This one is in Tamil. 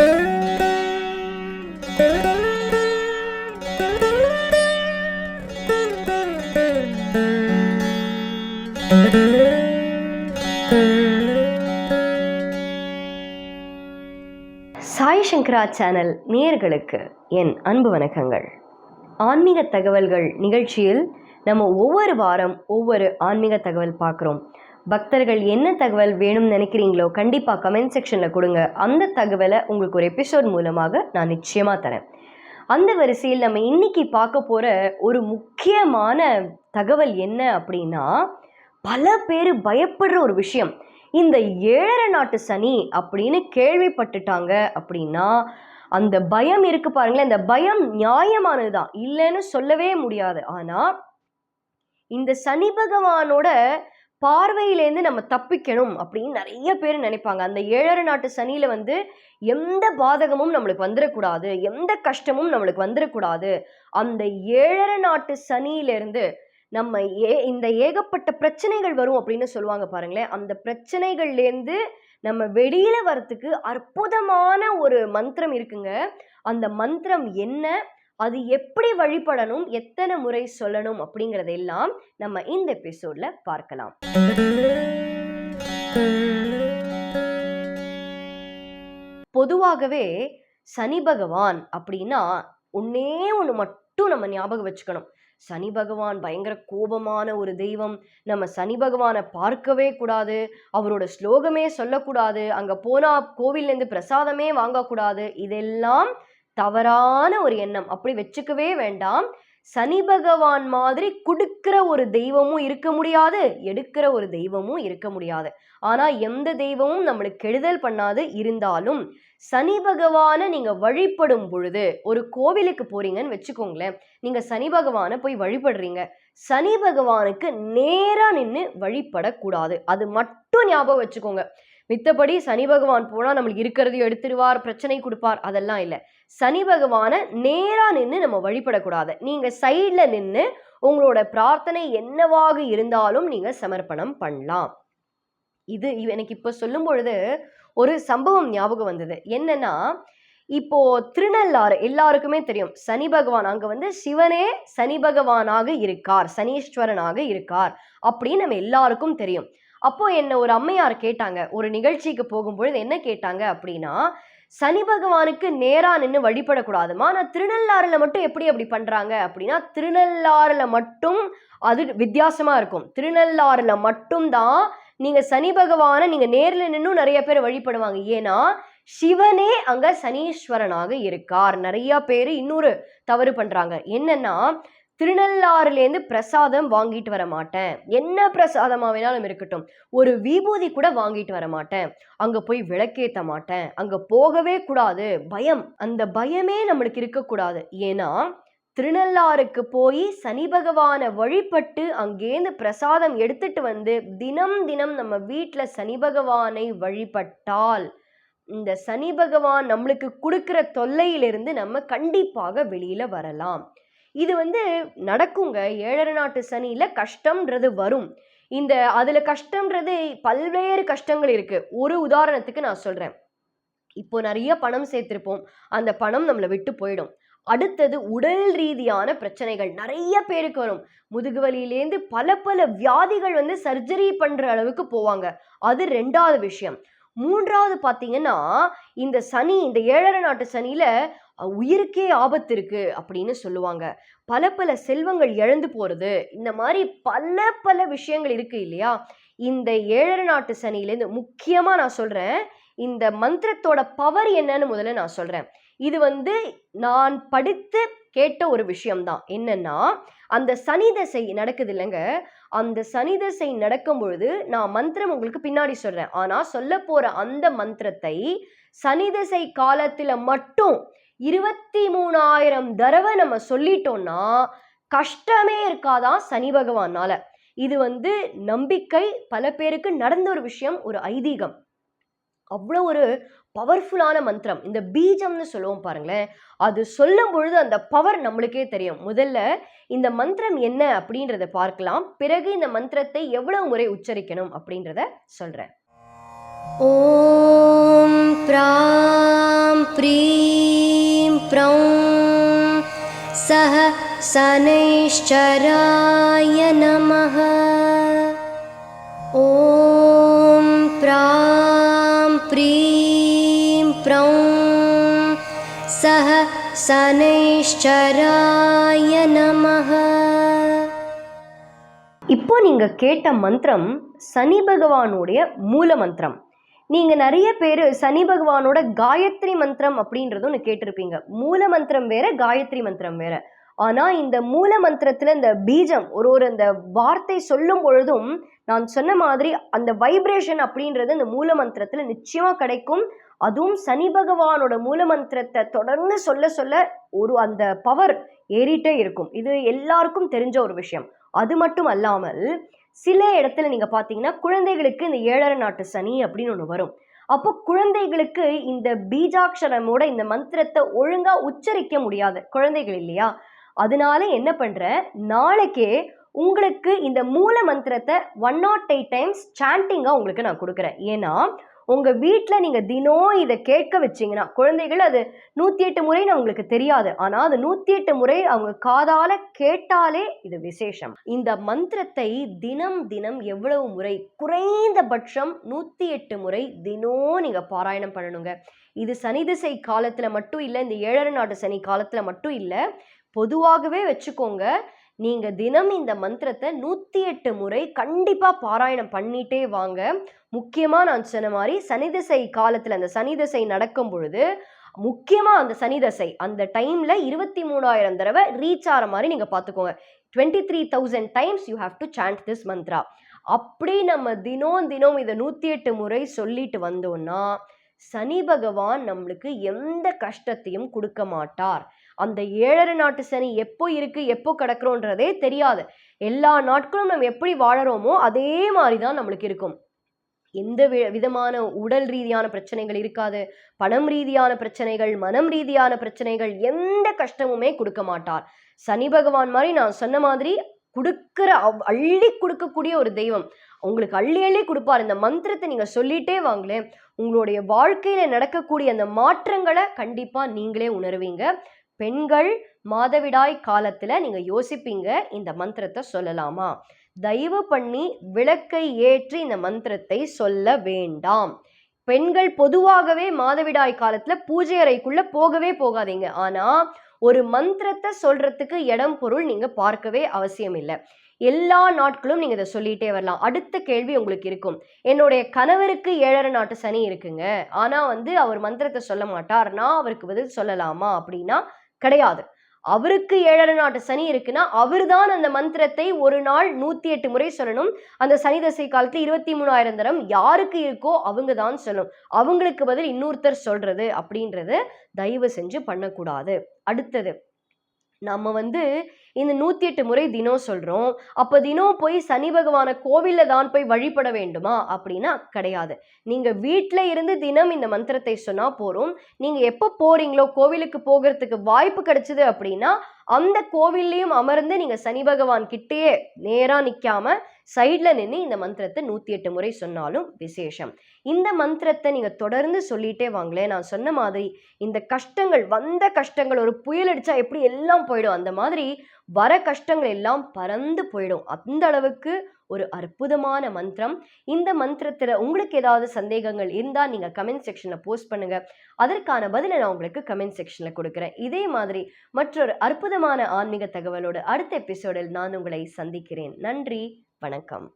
சாய் சங்கரா சேனல் நேயர்களுக்கு என் அன்பு வணக்கங்கள். ஆன்மீக தகவல்கள் நிகழ்ச்சியில் நம்ம ஒவ்வொரு வாரம் ஒவ்வொரு ஆன்மீக தகவல் பார்க்குறோம். பக்தர்கள் என்ன தகவல் வேணும்னு நினைக்கிறீங்களோ கண்டிப்பாக கமெண்ட் செக்ஷனில் கொடுங்க. அந்த தகவலை உங்களுக்கு ஒரு எபிசோட் மூலமாக நான் நிச்சயமாக தரேன். அந்த வரிசையில் நம்ம இன்னைக்கு பார்க்க போகிற ஒரு முக்கியமான தகவல் என்ன அப்படின்னா பல பேர் பயப்படுற ஒரு விஷயம். இந்த ஏழரை நாட்டு சனி அப்படின்னு கேள்விப்பட்டுட்டாங்க அப்படின்னா அந்த பயம் இருக்கு பாருங்களேன். இந்த பயம் நியாயமானது தான் இல்லைன்னு சொல்லவே முடியாது. ஆனால் இந்த சனி பகவானோட பார்வையிலேருந்து நம்ம தப்பிக்கணும் அப்படின்னு நிறைய பேர் நினைப்பாங்க. அந்த ஏழரை நாட்டு சனியில வந்து எந்த பாதகமும் நம்மளுக்கு வந்துடக்கூடாது எந்த கஷ்டமும் நம்மளுக்கு வந்துடக்கூடாது அந்த ஏழரை நாட்டு சனியிலேருந்து நம்ம ஏ இந்த ஏகப்பட்ட பிரச்சனைகள் வரும் அப்படின்னு சொல்லுவாங்க பாருங்களேன். அந்த பிரச்சனைகள்லேருந்து நம்ம வெளியில வரத்துக்கு அற்புதமான ஒரு மந்திரம் இருக்குங்க. அந்த மந்திரம் என்ன? அது எப்படி வழிபடணும் எத்தனை முறை சொல்லணும் அப்படிங்கிறதெல்லாம் நம்ம இந்த எபிசோட்ல பார்க்கலாம். பொதுவாகவே சனி பகவான் அப்படின்னா ஒன்னே ஒன்று மட்டும் நம்ம ஞாபகம் வச்சுக்கணும். சனி பகவான் பயங்கர கோபமான ஒரு தெய்வம். நம்ம சனி பகவானை பார்க்கவே கூடாது. அவரோட ஸ்லோகமே சொல்லக்கூடாது. அங்கே போனால் கோவில்லேருந்து பிரசாதமே வாங்கக்கூடாது. இதெல்லாம் தவறான ஒரு எண்ணம். அப்படி வச்சுக்கவே வேண்டாம். சனி பகவான் மாதிரி கொடுக்கிற ஒரு தெய்வமும் இருக்க முடியாது. எடுக்கிற ஒரு தெய்வமும் இருக்க முடியாது. ஆனா எந்த தெய்வமும் நம்மளுக்கு கெடுதல் பண்ணாது இருந்தாலும் சனி பகவானை நீங்க வழிபடும் பொழுது ஒரு கோவிலுக்கு போறீங்கன்னு வச்சுக்கோங்களேன். நீங்க சனி பகவானை போய் வழிபடுறீங்க. சனி பகவானுக்கு நேரா நின்று வழிபடக்கூடாது. அது மட்டும் ஞாபகம் வச்சுக்கோங்க. மித்தபடி சனி பகவான் போனால் நம்மளுக்கு இருக்கிறதையும் எடுத்துருவார் பிரச்சனை கொடுப்பார். அதெல்லாம் இல்லை. சனி பகவானை நேராக நின்று நம்ம வழிபடக்கூடாது. நீங்கள் சைடில் நின்று உங்களோட பிரார்த்தனை என்னவாக இருந்தாலும் நீங்கள் சமர்ப்பணம் பண்ணலாம். இது இவ- எனக்கு இப்போ சொல்லும் பொழுது ஒரு சம்பவம் ஞாபகம் வந்தது. என்னன்னா இப்போ திருநள்ளாறு எல்லாருக்குமே தெரியும். சனி பகவான் அங்க வந்து சிவனே சனி பகவானாக இருக்கார் சனீஸ்வரனாக இருக்கார் அப்படின்னு நம்ம எல்லாருக்கும் தெரியும். அப்போ என்ன ஒரு அம்மையார் கேட்டாங்க ஒரு நிகழ்ச்சிக்கு போகும்பொழுது என்ன கேட்டாங்க அப்படின்னா சனி பகவானுக்கு நேரா நின்று வழிபடக்கூடாதுமா நான் திருநள்ளாறுல மட்டும் எப்படி அப்படி பண்றாங்க அப்படின்னா திருநள்ளாறுல மட்டும் அது வித்தியாசமா இருக்கும். திருநள்ளாறுல மட்டும்தான் நீங்க சனி பகவானை நீங்க நேர்ல நின்னும் நிறைய பேர் வழிபடுவாங்க. ஏன்னா சிவனே அங்க சனீஸ்வரனாக இருக்கார். நிறைய பேர் இன்னொரு தவறு பண்றாங்க. என்னன்னா திருநள்ளாறுலேருந்து பிரசாதம் வாங்கிட்டு வர மாட்டேன். என்ன பிரசாதமாக வேணாலும் இருக்கட்டும். ஒரு விபூதி கூட வாங்கிட்டு வர மாட்டேன். அங்கே போய் விளக்கேத்த மாட்டேன். அங்கே போகவே கூடாது. பயம். அந்த பயமே நம்மளுக்கு இருக்கக்கூடாது ஏன்னா திருநள்ளாறுக்கு போய் சனி பகவானை வழிபட்டு அங்கேருந்து பிரசாதம் எடுத்துட்டு வந்து தினம் தினம் நம்ம வீட்டில் சனி பகவானை வழிபட்டால் இந்த சனி பகவான் நம்மளுக்கு கொடுக்குற தொல்லையிலிருந்து நம்ம கண்டிப்பாக வெளியில் வரலாம். இது வந்து நடக்குங்க. ஏழரை நாட்டு சனியில் கஷ்டம்ன்றது வரும். இந்த அதில் கஷ்டம்ன்றது பல்வேறு கஷ்டங்கள் இருக்குது ஒரு உதாரணத்துக்கு நான் சொல்கிறேன் இப்போ நிறைய பணம் சேர்த்திருப்போம். அந்த பணம் நம்மளை விட்டு போயிடும். அடுத்தது உடல் ரீதியான பிரச்சனைகள் நிறைய பேருக்கு வரும். முதுகு வலியிலேருந்து பல பல வியாதிகள் வந்து சர்ஜரி பண்ணுற அளவுக்கு போவாங்க. அது ரெண்டாவது விஷயம். மூன்றாவது பார்த்தீங்கன்னா இந்த சனி இந்த ஏழரை நாட்டு சனியில் உயிருக்கே ஆபத்து இருக்கு அப்படின்னு சொல்லுவாங்க. பல பல செல்வங்கள் இழந்து போறது இந்த மாதிரி பல பல விஷயங்கள் இருக்கு இல்லையா? இந்த ஏழரை நாட்டு சனியிலேருந்து முக்கியமா நான் சொல்றேன் இந்த மந்திரத்தோட பவர் என்னன்னு முதல்ல நான் சொல்றேன். இது வந்து நான் படித்து கேட்ட ஒரு விஷயம்தான். என்னன்னா அந்த சனி தசை நடக்குது இல்லைங்க? அந்த சனி தசை நடக்கும் பொழுது நான் மந்திரம் உங்களுக்கு பின்னாடி சொல்றேன். ஆனா சொல்ல போற அந்த மந்திரத்தை சனி தசை காலத்துல மட்டும் இருபத்தி மூணாயிரம் தடவை நம்ம சொல்லிட்டோம்னா கஷ்டமே இருக்காதான் சனி பகவானால? இது வந்து நம்பிக்கை பல பேருக்கு நடந்த ஒரு விஷயம் ஒரு ஐதீகம். அவ்வளோ ஒரு பவர்ஃபுல்லான மந்திரம். இந்த பீஜம்னு சொல்லுவோம் பாருங்களேன். அது சொல்லும் பொழுது அந்த பவர் நம்மளுக்கே தெரியும். முதல்ல இந்த மந்திரம் என்ன அப்படின்றத பார்க்கலாம். பிறகு இந்த மந்திரத்தை எவ்வளவு முறை உச்சரிக்கணும் அப்படின்றத சொல்றேன். ஓம் பிராம் ப்ரீம் प्रौं सः शनैश्चराय नमः। ॐ प्रां प्रीं प्रौं। सः சனைஷ்டராய நம இப்போ நீங்கள் கேட்ட மந்திரம் சனி பகவானுடைய மூல மந்திரம். நீங்க நிறைய பேர் சனி பகவானோட காயத்ரி மந்திரம் அப்படின்றதும் ஒன்று கேட்டிருப்பீங்க. மூல மந்திரம் வேற காயத்ரி மந்திரம் வேற. ஆனா இந்த மூல மந்திரத்துல இந்த பீஜம் ஒரு ஒரு அந்த வார்த்தை சொல்லும் பொழுதும் நான் சொன்ன மாதிரி அந்த வைப்ரேஷன் அப்படின்றது இந்த மூல மந்திரத்துல நிச்சயமா கிடைக்கும். அதுவும் சனி பகவானோட மூல மந்திரத்தை தொடர்ந்து சொல்ல சொல்ல ஒரு அந்த பவர் ஏறிட்டே இருக்கும். இது எல்லாருக்கும் தெரிஞ்ச ஒரு விஷயம். அது மட்டும் அல்லாமல் சில இடத்துல நீங்க பாத்தீங்கன்னா குழந்தைகளுக்கு இந்த ஏழரை நாட்டு சனி அப்படின்னு ஒன்று வரும். அப்போ குழந்தைகளுக்கு இந்த பீஜாட்சரமோட இந்த மந்திரத்தை ஒழுங்கா உச்சரிக்க முடியாது குழந்தைகள் இல்லையா? அதனால என்ன பண்ற? நாளைக்கே உங்களுக்கு இந்த மூல மந்திரத்தை ஒன் நாட் எயிட் டைம்ஸ் சாண்டிங்காக உங்களுக்கு நான் கொடுக்குறேன். ஏன்னா உங்கள் வீட்டில் நீங்கள் தினம் இதை கேட்க வச்சீங்கன்னா குழந்தைகள் அது நூற்றி எட்டு முறைன்னு அவங்களுக்கு தெரியாது. ஆனால் அது நூற்றி எட்டு முறை அவங்க காதால் கேட்டாலே இது விசேஷம். இந்த மந்திரத்தை தினம் தினம் எவ்வளவு முறை குறைந்தபட்சம் நூற்றி எட்டு முறை தினம் நீங்கள் பாராயணம் பண்ணணுங்க. இது சனி திசை காலத்தில் மட்டும் இல்லை இந்த ஏழரை நாட்டு சனி காலத்தில் மட்டும் இல்லை பொதுவாகவே வச்சுக்கோங்க நீங்கள் தினம் இந்த மந்திரத்தை நூற்றி எட்டு முறை கண்டிப்பாக பாராயணம் பண்ணிட்டே வாங்க. முக்கியமாக நான் சொன்ன மாதிரி சனிதிசை காலத்தில் அந்த சனிதிசை நடக்கும் பொழுது முக்கியமாக அந்த சனி தசை அந்த டைமில் இருபத்தி மூணாயிரம் தடவை ரீச் ஆகிற மாதிரி நீங்கள் பார்த்துக்கோங்க twenty three thousand times you have to chant this mantra அப்படி நம்ம தினம் தினம் இதை நூற்றி எட்டு முறை சொல்லிட்டு வந்தோம்னா சனி பகவான் நம்மளுக்கு எந்த கஷ்டத்தையும் கொடுக்க மாட்டார். அந்த ஏழரை நாட்டு சனி எப்போ இருக்கு எப்போ கிடக்குறோன்றதே தெரியாது. எல்லா நாட்களும் நம்ம எப்படி வாழறோமோ அதே மாதிரி தான் நம்மளுக்கு இருக்கும். எந்த விதமான உடல் ரீதியான பிரச்சனைகள் இருக்காது. பணம் ரீதியான பிரச்சனைகள் மனம் ரீதியான பிரச்சனைகள் எந்த கஷ்டமுமே கொடுக்க மாட்டார். சனி பகவான் மாதிரி நான் சொன்ன மாதிரி கொடுக்கிற அள்ளி கொடுக்கக்கூடிய ஒரு தெய்வம். உங்களுக்கு அள்ளி அள்ளி கொடுப்பார். இந்த மந்திரத்தை நீங்க சொல்லிட்டே வாங்களேன். உங்களுடைய வாழ்க்கையில நடக்கக்கூடிய அந்த மாற்றங்களை கண்டிப்பா நீங்களே உணர்வீங்க. பெண்கள் மாதவிடாய் காலத்தில் நீங்கள் யோசிப்பீங்க இந்த மந்திரத்தை சொல்லலாமா? தயவு பண்ணி விளக்கை ஏற்றி இந்த மந்திரத்தை சொல்ல வேண்டாம். பெண்கள் பொதுவாகவே மாதவிடாய் காலத்தில் பூஜை அறைக்குள்ள போகவே போகாதீங்க. ஆனால் ஒரு மந்திரத்தை சொல்றதுக்கு இடம் பொருள் நீங்கள் பார்க்கவே அவசியம் இல்லை. எல்லா நாட்களும் நீங்கள் இதை சொல்லிகிட்டே வரலாம். அடுத்த கேள்வி உங்களுக்கு இருக்கும். என்னுடைய கணவருக்கு ஏழரை நாட்டு சனி இருக்குங்க. ஆனால் வந்து அவர் மந்திரத்தை சொல்ல மாட்டார். நான் அவருக்கு பதில் சொல்லலாமா அப்படின்னா கிடையாது. அவருக்கு ஏழரை நாட்டு சனி இருக்குன்னா அவர் தான் அந்த மந்திரத்தை ஒரு நாள் நூத்தி எட்டு முறை சொல்லணும். அந்த சனி தசை காலத்துல இருபத்தி மூணாயிரம் தரம் யாருக்கு இருக்கோ அவங்க தான் சொல்லணும். அவங்களுக்கு பதில் இன்னொருத்தர் சொல்றது அப்படின்றது தயவு செஞ்சு பண்ணக்கூடாது. அடுத்தது நம்ம வந்து இந்த நூற்றி எட்டு முறை தினம் சொல்கிறோம் அப்போ தினம் போய் சனி பகவானை கோவிலில் தான் போய் வழிபட வேண்டுமா? அப்படின்னா கிடையாது. நீங்கள் வீட்டில் இருந்து தினம் இந்த மந்திரத்தை சொன்னால் போகிறோம் நீங்கள் எப்போ போகிறீங்களோ கோவிலுக்கு போகிறதுக்கு வாய்ப்பு கிடைச்சிது அப்படின்னா அந்த கோவில்லையும் அமர்ந்து நீங்கள் சனி பகவான் கிட்டேயே நேராக நிற்காம சைடில் நின்று இந்த மந்திரத்தை நூற்றி எட்டு முறை சொன்னாலும் விசேஷம். இந்த மந்திரத்தை நீங்கள் தொடர்ந்து சொல்லிட்டே வாங்களேன். நான் சொன்ன மாதிரி இந்த கஷ்டங்கள் வந்த கஷ்டங்கள் ஒரு புயல் அடித்தா எப்படி எல்லாம் போயிடும்? அந்த மாதிரி வர கஷ்டங்கள் எல்லாம் பறந்து போயிடும். அந்த அளவுக்கு ஒரு அற்புதமான மந்திரம். இந்த மந்திரத்தில் உங்களுக்கு ஏதாவது சந்தேகங்கள் இருந்தால் நீங்கள் கமெண்ட் செக்ஷனில் போஸ்ட் பண்ணுங்கள் அதற்கான பதிலை நான் உங்களுக்கு கமெண்ட் செக்ஷனில் கொடுக்குறேன். இதே மாதிரி மற்றொரு அற்புதமான ஆன்மீக தகவலோடு அடுத்த எபிசோடில் நான் உங்களை சந்திக்கிறேன். நன்றி. வணக்கம்.